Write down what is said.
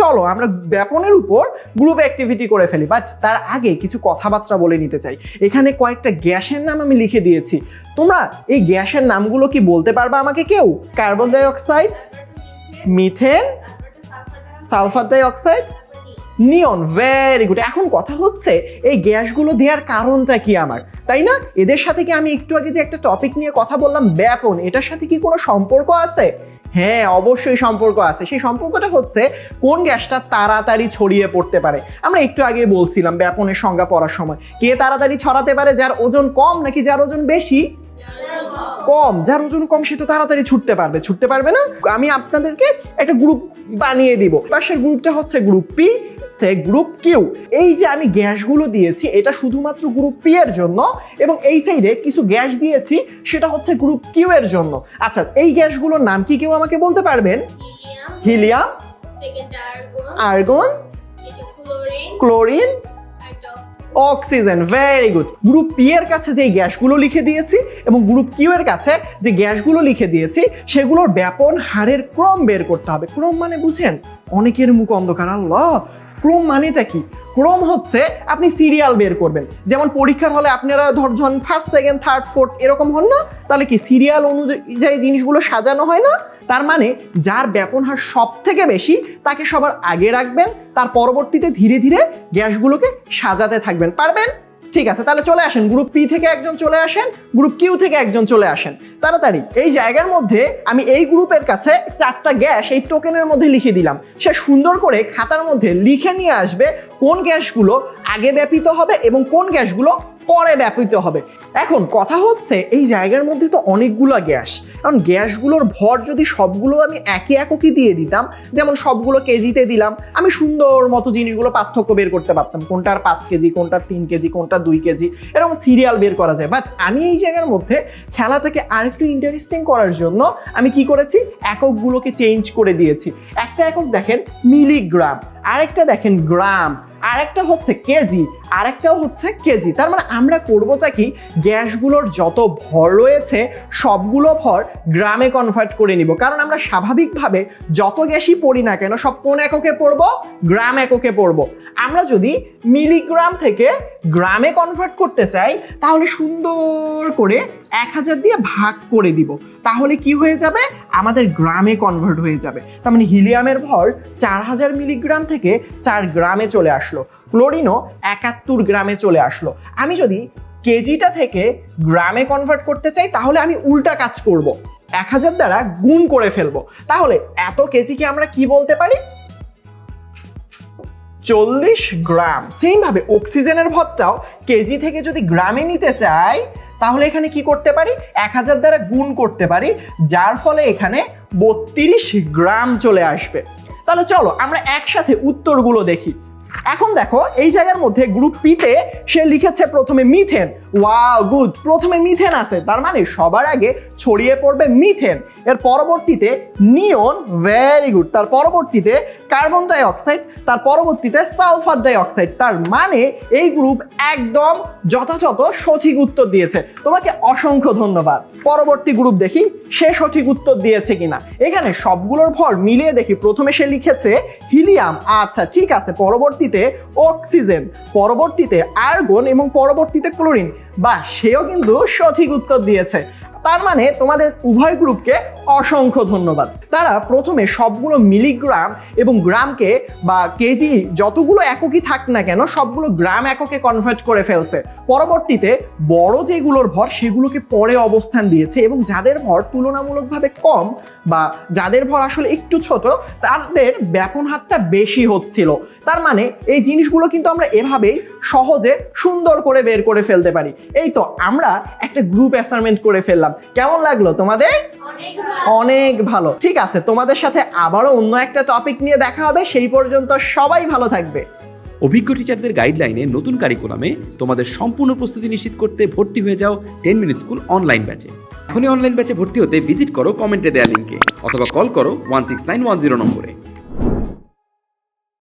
চলো, আমরা ব্যাপনের উপর গ্রুপ অ্যাক্টিভিটি করে ফেলি বাট তার আগে কিছু কথাবার্তা বলে নিতে চাই। এখানে কয়েকটা গ্যাসের নাম আমি লিখে দিয়েছি। তোমরা এই গ্যাসের নামগুলো কি বলতে পারবে আমাকে কেউ? Carbon dioxide methane sulphur dioxide neon very good এখন কথা হচ্ছে, এই গ্যাসগুলো দেওয়ার কারণটা কি আমার? তাই না? এদের সাথে কি আমি একটু আগে যে একটা টপিক নিয়ে কথা বললাম, ব্যাপন, এটার সাথে কি কোনো সম্পর্ক আছে? হ্যাঁ অবশ্যই সম্পর্ক আছে। সেই সম্পর্কটা হচ্ছে কোন গ্যাসটা তাড়াতাড়ি ছড়িয়ে পড়তে পারে। আমরা একটু আগে বলছিলাম ব্যাপনের সংজ্ঞা পড়ার সময়। কে তাড়াতাড়ি ছড়াতে পারে, যার ওজন কম নাকি যার ওজন বেশি? কম। যার ওজন কম, সে তো তাড়াতাড়ি ছুটতে পারবে। ছুটতে পারবে না? আমি আপনাদেরকে একটা গ্রুপ বানিয়ে দিব। পাশের গ্রুপটা হচ্ছে গ্রুপ পি গ্রুপ কিউ এই যে আমি গ্যাসগুলো দিয়েছি এটা শুধুমাত্র গ্রুপ পি এর জন্য এবং এই সাইডে কিছু গ্যাস দিয়েছি সেটা হচ্ছে গ্রুপ কিউ এর জন্য। আচ্ছা এই গ্যাসগুলোর নাম কি কেউ আমাকে বলতে পারবেন? Helium argon chlorine oxygen very good group P এর কাছে যে গ্যাসগুলো লিখে দিয়েছি এবং গ্রুপ কিউ এর কাছে যে গ্যাসগুলো লিখে দিয়েছি সেগুলোর ব্যাপন হারের ক্রম বের করতে হবে। ক্রম মানে বুঝেন অনেকের মুখ অন্ধকার আল্লাহ! ক্রম মানেটা কি? ক্রোম হচ্ছে আপনি সিরিয়াল বের করবেন। যেমন পরীক্ষার হলে আপনারা ধরছেন ফার্স্ট সেকেন্ড থার্ড ফোর্থ এরকম হন না, তাহলে কি সিরিয়াল অনুযায়ী জিনিসগুলো সাজানো হয় না? তার মানে যার ব্যাপন হার সব থেকে বেশি, তাকে সবার আগে রাখবেন, তার পরবর্তীতে ধীরে ধীরে গ্যাসগুলোকে সাজাতে থাকবেন। পারবেন? ঠিক আছে, তাহলে চলে আসেন। গ্রুপ পি থেকে একজন চলে আসেন গ্রুপ কিউ থেকে একজন চলে আসেন। তাড়াতাড়ি, এই জায়গার মধ্যে আমি এই গ্রুপের কাছে চারটা গ্যাস এই টোকেনের মধ্যে লিখে দিলাম। সে সুন্দর করে খাতার মধ্যে লিখে নিয়ে আসবে কোন গ্যাসগুলো আগে ব্যাপিত হবে এবং কোন গ্যাসগুলো পরে ব্যাপিত হবে। এখন কথা হচ্ছে, এই জায়গার মধ্যে তো অনেকগুলো গ্যাস। কারণ গ্যাসগুলোর ভর যদি সবগুলো আমি একে এককই দিয়ে দিতাম, যেমন সবগুলো কেজিতে দিলাম, আমি সুন্দর মতো জিনিসগুলো পার্থক্য বের করতে পারতাম। কোনটার পাঁচ কেজি, কোনটার তিন কেজি কোনটা দুই কেজি, এরকম সিরিয়াল বের করা যায়। বাট আমি এই জায়গার মধ্যে খেলাটাকে আরেকটু ইন্টারেস্টিং করার জন্য আমি কি করেছি? এককগুলোকে চেঞ্জ করে দিয়েছি। একটা একক দেখেন মিলিগ্রাম আরেকটা দেখেন গ্রাম আরেকটা হচ্ছে কেজি, আরেকটাও হচ্ছে কেজি। তার মানে আমরা করবোটা কি? গ্যাসগুলোর যত ভর রয়েছে, সবগুলো ভর গ্রামে কনভার্ট করে নিব। কারণ আমরা স্বাভাবিকভাবে যত গ্যাসই পড়ি না কেন, সব কোন এককে পড়ব? গ্রাম এককে পড়ব। আমরা যদি মিলিগ্রাম থেকে গ্রামে কনভার্ট করতে চাই, তাহলে সুন্দর করে এক হাজার দিয়ে ভাগ করে দিব। তাহলে কি হয়ে যাবে? আমাদের গ্রামে কনভার্ট হয়ে যাবে। তার মানে হিলিয়ামের ভর চার হাজার মিলিগ্রাম থেকে চার গ্রামে চলে আসলো। ক্লোরিনও একাত্তর গ্রামে চলে আসলো। আমি যদি কেজিটা থেকে গ্রামে কনভার্ট করতে চাই, তাহলে আমি উল্টা কাজ করব। এক হাজার দ্বারা গুণ করে ফেলব। তাহলে এত কেজিকে আমরা কি বলতে পারি? চল্লিশ গ্রাম। সেইভাবে অক্সিজেনের ভরটাও কেজি থেকে যদি গ্রামে নিতে চাই তাহলে এখানে কি করতে পারি? এক হাজার দ্বারা গুণ করতে পারি, যার ফলে এখানে বত্রিশ গ্রাম চলে আসবে। তাহলে চলো আমরা একসাথে উত্তরগুলো দেখি। এখন দেখো, এই জায়গার মধ্যে গ্রুপ পিতে সে লিখেছে প্রথমে মিথেন ওয়া গুড প্রথমে মিথেন আছে, তার মানে সবার আগে ছড়িয়ে পড়বে মিথেন এর পরবর্তীতে নিয়ন ভেরি গুড তার পরবর্তীতে কার্বন ডাই অক্সাইড তার পরবর্তীতে সালফার ডাই অক্সাইড তার মানে এই গ্রুপ একদম যথাযথ সঠিক উত্তর দিয়েছে। তোমাকে অসংখ্য ধন্যবাদ। পরবর্তী গ্রুপ দেখি সে সঠিক উত্তর দিয়েছে কিনা। এখানে সবগুলোর ভর মিলিয়ে দেখি। প্রথমে সে লিখেছে, হিলিয়াম। আচ্ছা ঠিক আছে। পরবর্তীতে অক্সিজেন, পরবর্তীতে আর্গন এবং পরবর্তীতে ক্লোরিন। বা সেও কিন্তু সঠিক উত্তর দিয়েছে। তার মানে তোমাদের উভয় গ্রুপকে অসংখ্য ধন্যবাদ। তারা প্রথমে সবগুলো মিলিগ্রাম এবং গ্রামকে বা কেজি যতগুলো এককই থাক না কেন সবগুলো গ্রাম এককে কনভার্ট করে ফেলছে। পরবর্তীতে বড় যেগুলোর ভর সেগুলোকে পরে অবস্থান দিয়েছে এবং যাদের ভর তুলনামূলকভাবে কম বা যাদের ভর আসলে একটু ছোট, তাদের ব্যাপন হাতটা বেশি হচ্ছিল। তার মানে এই জিনিসগুলো কিন্তু আমরা এভাবেই সহজে সুন্দর করে বের করে ফেলতে পারি। এই তো আমরা একটা গ্রুপ অ্যাসাইনমেন্ট করে ফেললাম। কেমন লাগল তোমাদের? অনেক ভালো। অনেক ভালো। ঠিক আছে তোমাদের সাথে আবারও অন্য একটা টপিক নিয়ে দেখা হবে। সেই পর্যন্ত সবাই ভালো থাকবে। অভিজ্ঞ টিচারদের গাইডলাইনে নতুন কারিকুলামে তোমাদের সম্পূর্ণ প্রস্তুতি নিশ্চিত করতে ভর্তি হয়ে যাও টেন মিনিট স্কুল অনলাইন ব্যাচে এখনই অনলাইন ব্যাচে ভর্তি হতে ভিজিট করো কমেন্টে দেওয়া লিঙ্কে অথবা কল করো one six nine one zero নম্বরে।